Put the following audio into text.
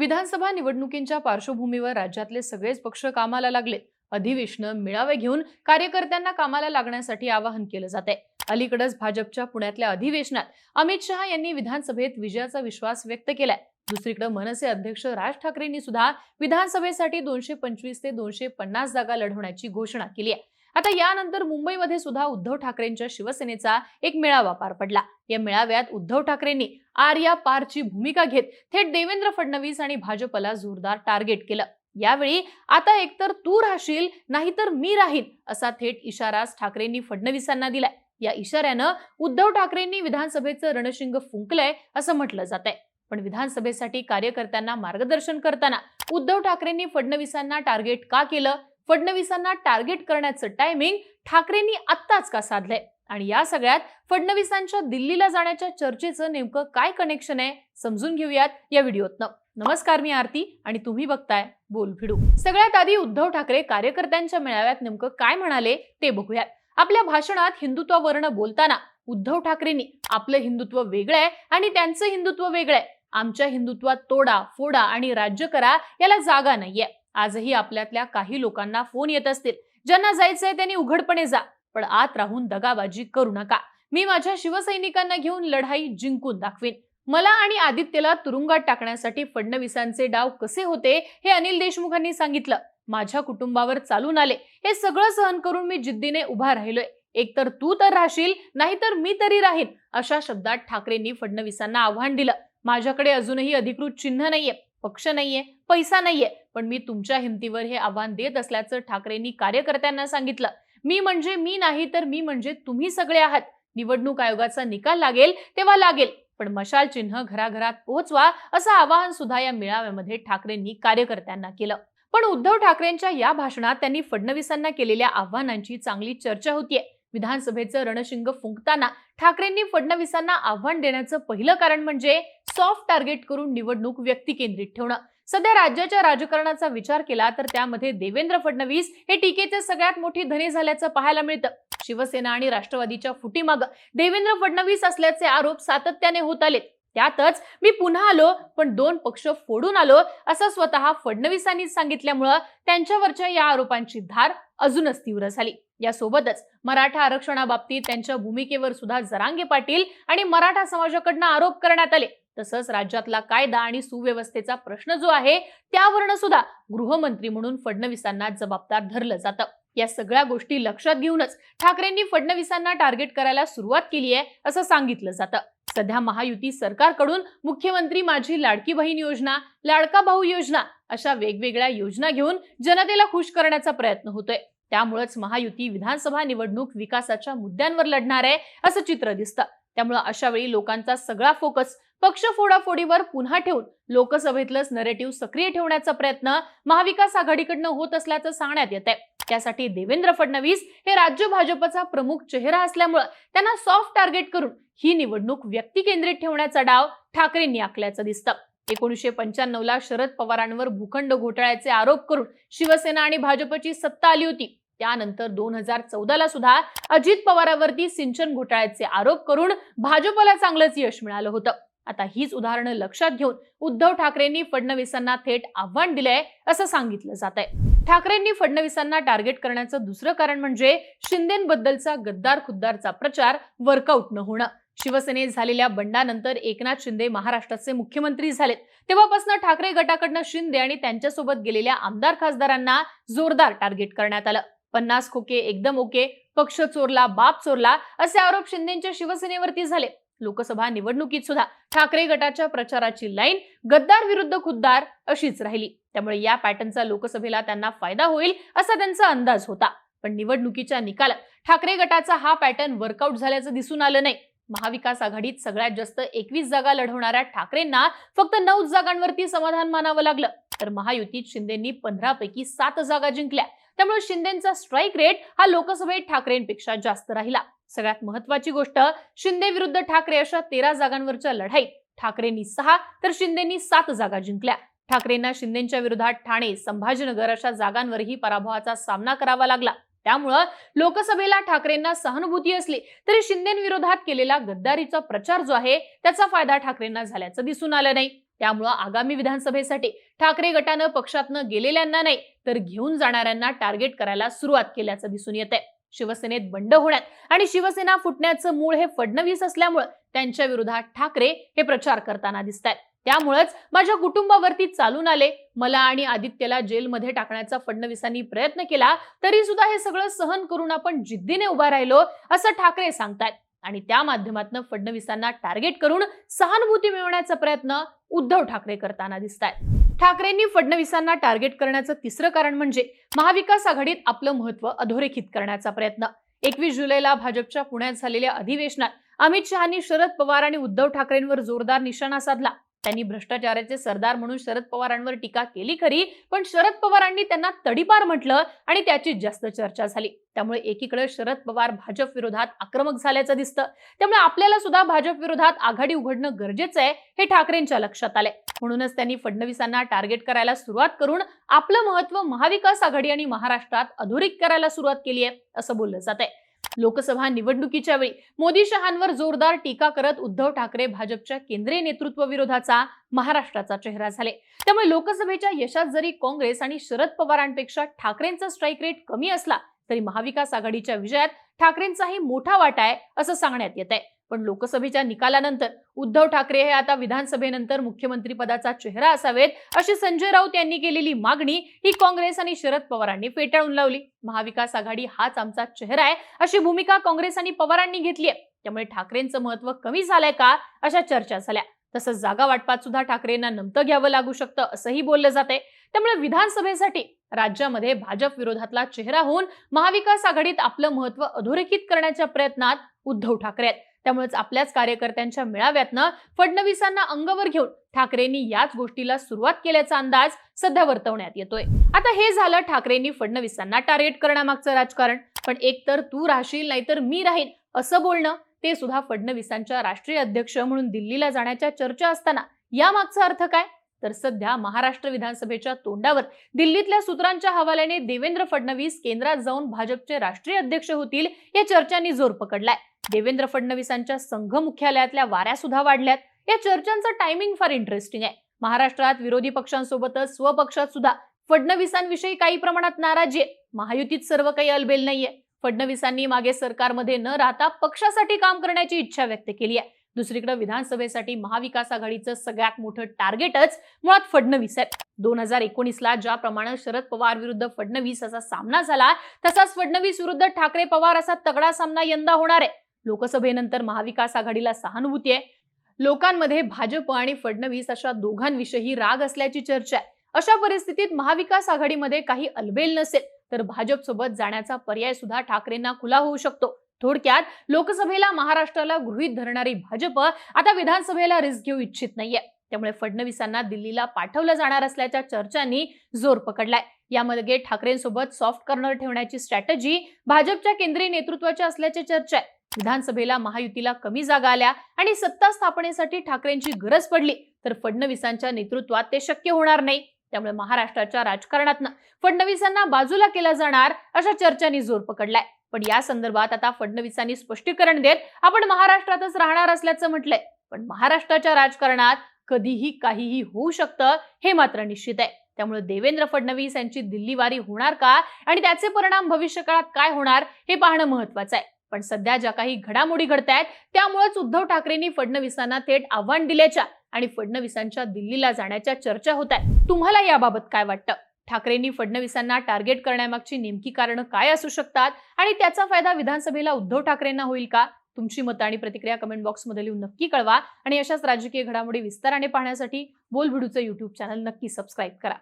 विधानसभा निवडणुकींच्या पार्श्वभूमीवर राज्यातले सगळेच पक्ष कामाला लागलेत अधिवेशनं मेळावे घेऊन कार्यकर्त्यांना कामाला लागण्यासाठी आवाहन केलं जात आहे अलीकडेच भाजपच्या पुण्यातल्या अधिवेशनात अमित शहा यांनी विधानसभेत विजयाचा विश्वास व्यक्त केलाय. दुसरीकडे मनसे अध्यक्ष राज ठाकरेंनी सुद्धा विधानसभेसाठी दोनशे पंचवीस ते दोनशे पन्नास जागा लढवण्याची घोषणा केली आहे. आता यानंतर मुंबईमध्ये सुद्धा उद्धव ठाकरेंच्या शिवसेनेचा एक मेळावा पार पडला. या मेळाव्यात उद्धव ठाकरेंनी आर्या पारची भूमिका घेत थेट देवेंद्र फडणवीस आणि भाजपला जोरदार टार्गेट केलं. यावेळी आता एकतर तू राहशील नाहीतर मी राहीन असा थेट इशाराच ठाकरेंनी फडणवीसांना दिलाय. या इशाऱ्यानं उद्धव ठाकरेंनी विधानसभेचं रणशिंग फुंकलंय असं म्हटलं जात आहे पण विधानसभेसाठी कार्यकर्त्यांना मार्गदर्शन करताना उद्धव ठाकरेंनी फडणवीसांना टार्गेट का केलं? फडणवीसांना टार्गेट करण्याचं टायमिंग ठाकरेंनी आत्ताच का साधलंय? आणि या सगळ्यात फडणवीसांच्या दिल्लीला जाण्याच्या चर्चेचं नेमकं काय कनेक्शन आहे समजून घेऊयात या व्हिडिओतनं. नमस्कार मी आरती आणि तुम्ही बघताय बोल भिडू. सगळ्यात आधी उद्धव ठाकरे कार्यकर्त्यांच्या मेळाव्यात नेमकं काय म्हणाले ते बघूयात. आपल्या भाषणात हिंदुत्वावरनं बोलताना उद्धव ठाकरेंनी आपलं हिंदुत्व वेगळं आहे आणि त्यांचं हिंदुत्व वेगळं आहे. आमच्या हिंदुत्वात तोडा फोडा आणि राज्य करा याला जागा नाहीये. आजही आपल्यातल्या काही लोकांना फोन येत असतील. ज्यांना जायचंय त्यांनी उघडपणे जा. पण आत राहून दगाबाजी करू नका. मी माझ्या शिवसैनिकांना घेऊन लढाई जिंकून दाखवीन. मला आणि आदित्यला तुरुंगात टाकण्यासाठी फडणवीसांचे डाव कसे होते हे अनिल देशमुखांनी सांगितलं. माझ्या कुटुंबावर चालून आले. हे सगळं सहन करून मी जिद्दीने उभा राहिलोय. एकतर तू तर राहशील नाहीतर मी तरी राहीन अशा शब्दात ठाकरेंनी फडणवीसांना आव्हान दिलं. माझ्याकडे अजूनही अधिकृत चिन्ह नाहीये पक्ष नाहीये पैसा नाहीये पण मी तुमच्या हिमतीवर हे आव्हान देत असल्याचं ठाकरेंनी कार्यकर्त्यांना सांगितलं. मी म्हणजे मी नाही तर मी म्हणजे तुम्ही सगळे आहात. निवडणूक आयोगाचा निकाल लागेल तेव्हा लागेल. पण मशाल चिन्ह घराघरात पोहोचवा असं आवाहन सुद्धा या मेळाव्यामध्ये ठाकरेंनी कार्यकर्त्यांना केलं. पण उद्धव ठाकरेंच्या या भाषणात त्यांनी फडणवीसांना केलेल्या आव्हानांची चांगली चर्चा होतीये. विधानसभेचं रणशिंग फुंकताना ठाकरेंनी फडणवीसांना आव्हान देण्याचं पहिलं कारण म्हणजे सॉफ्ट टार्गेट करून निवडणूक व्यक्तिकेंद्रित ठेवणं. सध्या राज्याच्या राजकारणाचा विचार केला तर त्यामध्ये देवेंद्र फडणवीस हे टीकेचे सगळ्यात मोठी धनी झाल्याचं पाहायला मिळतं. शिवसेना आणि राष्ट्रवादीच्या फुटीमाग देवेंद्र फडणवीस असल्याचे आरोप सातत्याने होत आले त्यातच मी पुन्हा आलो पण दोन पक्ष फोडून आलो असं स्वतः फडणवीसांनी सांगितल्यामुळं त्यांच्यावरच्या या आरोपांची धार अजूनच तीव्र झाली. यासोबतच मराठा आरक्षणाबाबतीत त्यांच्या भूमिकेवर सुद्धा जरांगे पाटील आणि मराठा समाजाकडनं आरोप करण्यात आले. तसंच राज्यातला कायदा आणि सुव्यवस्थेचा प्रश्न जो आहे त्यावरनं सुद्धा गृहमंत्री म्हणून फडणवीसांना जबाबदार धरलं जातं. या सगळ्या गोष्टी लक्षात घेऊनच ठाकरेंनी फडणवीसांना टार्गेट करायला सुरुवात केली आहे असं सांगितलं जातं. सध्या महायुती सरकारकडून मुख्यमंत्री माझी लाडकी बहीण योजना लाडका भाऊ योजना अशा वेगवेगळ्या योजना घेऊन जनतेला खुश करण्याचा प्रयत्न होतोय. त्यामुळेच महायुती विधानसभा निवडणूक विकासाच्या मुद्द्यांवर लढणार आहे असं चित्र दिसतं. त्यामुळे अशा वेळी लोकांचा सगळा फोकस पक्ष फोडाफोडीवर पुन्हा ठेवून लोकसभेतलंच नरेटिव्ह सक्रिय ठेवण्याचा प्रयत्न महाविकास आघाडीकडनं होत असल्याचं सांगण्यात येत आहे त्यासाठी देवेंद्र फडणवीस हे राज्य भाजपचा प्रमुख चेहरा असल्यामुळं त्यांना सॉफ्ट टार्गेट करून ही निवडणूक व्यक्तिकेंद्रित ठेवण्याचा डाव ठाकरेंनी आखल्याचं दिसतं. एकोणीसशे पंच्याण्णवला शरद पवारांवर भूखंड घोटाळ्याचे आरोप करून शिवसेना आणि भाजपची सत्ता आली होती. त्यानंतर दोन हजार चौदाला सुद्धा अजित पवारावरती सिंचन घोटाळ्याचे आरोप करून भाजपला चांगलंच यश मिळालं होतं. आता हीच उदाहरणं लक्षात घेऊन उद्धव ठाकरेंनी फडणवीसांना थेट आव्हान दिलंय असं सांगितलं जात आहे ठाकरेंनी फडणवीसांना टार्गेट करण्याचं दुसरं कारण म्हणजे शिंदेबद्दलचा गद्दार खुद्दारचा प्रचार वर्कआउट न होणं. शिवसेनेत झालेल्या बंडानंतर एकनाथ शिंदे महाराष्ट्राचे मुख्यमंत्री झालेत. तेव्हापासून ठाकरे गटाकडनं शिंदे आणि त्यांच्यासोबत गेलेल्या आमदार खासदारांना जोरदार टार्गेट करण्यात आलं. पन्नास खोके एकदम ओके पक्ष चोरला बाप चोरला असे आरोप शिंदेच्या शिवसेनेवरती झाले. लोकसभा निवडणुकीत सुद्धा ठाकरे गटाच्या प्रचाराची लाईन गद्दार विरुद्ध खुद्दार अशीच राहिली. त्यामुळे या पॅटर्नचा लोकसभेला त्यांना फायदा होईल असा त्यांचा अंदाज होता. पण निवडणुकीच्या निकालात ठाकरे गटाचा हा पॅटर्न वर्कआउट झाल्याचं दिसून आलं नाही. महाविकास आघाडीत सगळ्यात जास्त एकवीस जागा लढवणाऱ्या ठाकरेंना फक्त नऊ जागांवरती समाधान मानावं लागलं. तर महायुतीत शिंदेंनी पंधरा पैकी सात जागा जिंकल्या. त्यामुळे शिंदेचा स्ट्राईक रेट हा लोकसभेत ठाकरेंपेक्षा जास्त राहिला. सगळ्यात महत्वाची गोष्ट शिंदे विरुद्ध ठाकरे अशा तेरा जागांवरच्या लढाईत ठाकरेंनी सहा तर शिंदेनी सात जागा जिंकल्या. ठाकरेंना शिंदेच्या विरोधात ठाणे संभाजीनगर अशा जागांवरही पराभवाचा सामना करावा लागला. त्यामुळं लोकसभेला ठाकरेंना सहानुभूती असली तरी शिंदेविरोधात केलेला गद्दारीचा प्रचार जो आहे त्याचा फायदा ठाकरेंना झाल्याचं दिसून आलं नाही. त्यामुळं आगामी विधानसभेसाठी ठाकरे गटानं पक्षातनं गेलेल्यांना नाही तर घेऊन जाणाऱ्यांना टार्गेट करायला सुरुवात केल्याचं दिसून येत आहे शिवसेनेत बंड होण्यात आणि शिवसेना फुटण्याचं मूळ हे फडणवीस असल्यामुळं त्यांच्या विरोधात ठाकरे हे प्रचार करताना दिसत आहेत त्यामुळेच माझ्या कुटुंबावरती चालून आले मला आणि आदित्यला जेलमध्ये टाकण्याचा फडणवीसांनी प्रयत्न केला तरी सुद्धा हे सगळं सहन करून आपण जिद्दीने उभा राहिलो असं ठाकरे सांगतात आणि त्या माध्यमातून फडणवीसांना टार्गेट करून सहानुभूती मिळवण्याचा प्रयत्न उद्धव ठाकरे करताना दिसत आहेत ठाकरेंनी फडणवीसांना टार्गेट करण्याचं तिसरं कारण म्हणजे महाविकास आघाडीत आपलं महत्त्व अधोरेखित करण्याचा प्रयत्न. एकवीस जुलैला भाजपच्या पुण्यात झालेल्या अधिवेशनात अमित शहानी शरद पवार आणि उद्धव ठाकरेंवर जोरदार निशाणा साधला. त्यांनी भ्रष्टाचाराचे सरदार म्हणून शरद पवारांवर टीका केली खरी पण शरद पवारांनी त्यांना तडीपार म्हटलं आणि त्याची जास्त चर्चा झाली. त्यामुळे एकीकडे शरद पवार भाजप विरोधात आक्रमक झाल्याचं दिसतं. त्यामुळे आपल्याला सुद्धा भाजप विरोधात आघाडी उघडणं गरजेचं आहे हे ठाकरेंच्या लक्षात आले म्हणूनच त्यांनी फडणवीसांना टार्गेट करायला सुरुवात करून आपलं महत्त्व महाविकास आघाडी आणि महाराष्ट्रात अधोरेख करायला सुरुवात केली आहे असं बोललं जात आहे लोकसभा निवडणुकीच्या वेळी मोदी शहांवर जोरदार टीका करत उद्धव ठाकरे भाजपच्या केंद्रीय नेतृत्व विरोधाचा महाराष्ट्राचा चेहरा झाले. त्यामुळे लोकसभेच्या यशात जरी काँग्रेस आणि शरद पवारांपेक्षा ठाकरेंचा स्ट्राईक रेट कमी असला तरी महाविकास आघाडीच्या विजयात ठाकरेंचाही मोठा वाटा आहे असं सांगण्यात येत आहे पण लोकसभेच्या निकालानंतर उद्धव ठाकरे हे आता विधानसभेनंतर मुख्यमंत्री पदाचा चेहरा असावेत अशी संजय राऊत यांनी केलेली मागणी ही काँग्रेस आणि शरद पवारांनी फेटाळून लावली. महाविकास आघाडी हाच आमचा चेहरा आहे अशी भूमिका काँग्रेस आणि पवारांनी घेतली आहे. त्यामुळे ठाकरेंचं महत्त्व कमी झालंय का अशा चर्चा झाल्या. तसंच जागा वाटपात सुद्धा ठाकरेंना नमतं घ्यावं लागू शकतं असंही बोललं जाते त्यामुळे विधानसभेसाठी राज्यामध्ये भाजप विरोधातला चेहरा होऊन महाविकास आघाडीत आपलं महत्त्व अधोरेखित करण्याच्या प्रयत्नात उद्धव ठाकरे आहेत. त्यामुळेच आपल्याच कार्यकर्त्यांच्या मेळाव्यातनं फडणवीसांना अंगावर घेऊन ठाकरेंनी याच गोष्टीला सुरुवात केल्याचा अंदाज सध्या वर्तवण्यात येतोय. आता हे झालं ठाकरेंनी फडणवीसांना टार्गेट करण्यामागचं राजकारण. पण एक तर तू राहशील नाहीतर मी राहीन असं बोलणं ते सुद्धा फडणवीसांच्या राष्ट्रीय अध्यक्ष म्हणून दिल्लीला जाण्याच्या चर्चा असताना. यामागचा अर्थ काय? तर सध्या महाराष्ट्र विधानसभेच्या तोंडावर दिल्लीतल्या सूत्रांच्या हवाल्याने देवेंद्र फडणवीस केंद्रात जाऊन भाजपचे राष्ट्रीय अध्यक्ष होतील या चर्चांनी जोर पकडलाय. देवेंद्र फडणवीसांच्या संघ मुख्यालयातल्या वाऱ्या सुद्धा वाढल्यात. या चर्चांचं टायमिंग फार इंटरेस्टिंग आहे. महाराष्ट्रात विरोधी पक्षांसोबतच स्वपक्षात सुद्धा फडणवीसांविषयी काही प्रमाणात नाराजी आहे. महायुतीत सर्व काही अलबेल नाहीये. फडणवीसांनी मागे सरकारमध्ये न राहता पक्षासाठी काम करण्याची इच्छा व्यक्त केली आहे. दुसरीकडे विधानसभेसाठी महाविकास आघाडीचं सगळ्यात मोठं टार्गेटच मुळात फडणवीस आहेत. दोन हजार एकोणीसला ज्याप्रमाणे शरद पवार विरुद्ध फडणवीस असा सामना झाला तसाच फडणवीस विरुद्ध ठाकरे पवार असा तगडा सामना यंदा होणार आहे. लोकसभेनंतर महाविकास आघाडीला सहानुभूती आहे. लोकांमध्ये भाजप आणि फडणवीस अशा दोघांविषयी राग असल्याची चर्चा आहे. अशा परिस्थितीत महाविकास आघाडीमध्ये काही अलबेल नसेल तर भाजप सोबत जाण्याचा पर्याय सुद्धा ठाकरेंना खुला होऊ शकतो. थोडक्यात लोकसभेला महाराष्ट्राला गृहीत धरणारी भाजप आता विधानसभेला रिस्क घेऊ इच्छित नाहीये. त्यामुळे फडणवीसांना दिल्लीला पाठवलं जाणार असल्याच्या चर्चांनी जोर पकडलाय. यामध्ये ठाकरेंसोबत सॉफ्ट कॉर्नर ठेवण्याची स्ट्रॅटजी भाजपच्या केंद्रीय नेतृत्वाच्या असल्याची चर्चा आहे. विधानसभेला महायुतीला कमी जागा आल्या आणि सत्ता स्थापनेसाठी ठाकरेंची गरज पडली तर फडणवीसांच्या नेतृत्वात ते शक्य होणार नाही. त्यामुळे महाराष्ट्राच्या राजकारणात फडणवीसांना बाजूला केला जाणार अशा चर्चांनी जोर पकडलाय. पण या संदर्भात आता फडणवीसांनी स्पष्टीकरण देत आपण महाराष्ट्रातच राहणार असल्याचं म्हटलंय. पण महाराष्ट्राच्या राजकारणात कधीही काहीही होऊ शकतं हे मात्र निश्चित आहे. त्यामुळे देवेंद्र फडणवीस यांची दिल्लीवारी होणार का आणि त्याचे परिणाम भविष्यकाळात काय होणार हे पाहणं महत्वाचं आहे. पण सध्या ज्या काही घडामोडी घडत आहेत त्यामुळेच उद्धव ठाकरेंनी फडणवीसांना थेट आव्हान दिल्याच्या आणि फडणवीसांच्या दिल्लीला जाण्याच्या चर्चा होत आहेत तुम्हाला याबाबत काय वाटतं? ठाकरेंनी फडणवीसांना टार्गेट करण्यामागची नेमकी कारणं काय असू शकतात? आणि त्याचा फायदा विधानसभेला उद्धव ठाकरेंना होईल का? तुमची मतं आणि प्रतिक्रिया कमेंट बॉक्समध्ये लिहून नक्की कळवा. आणि अशाच राजकीय घडामोडी विस्ताराने पाहण्यासाठी बोलभिडूचं युट्यूब चॅनल नक्की सबस्क्राईब करा.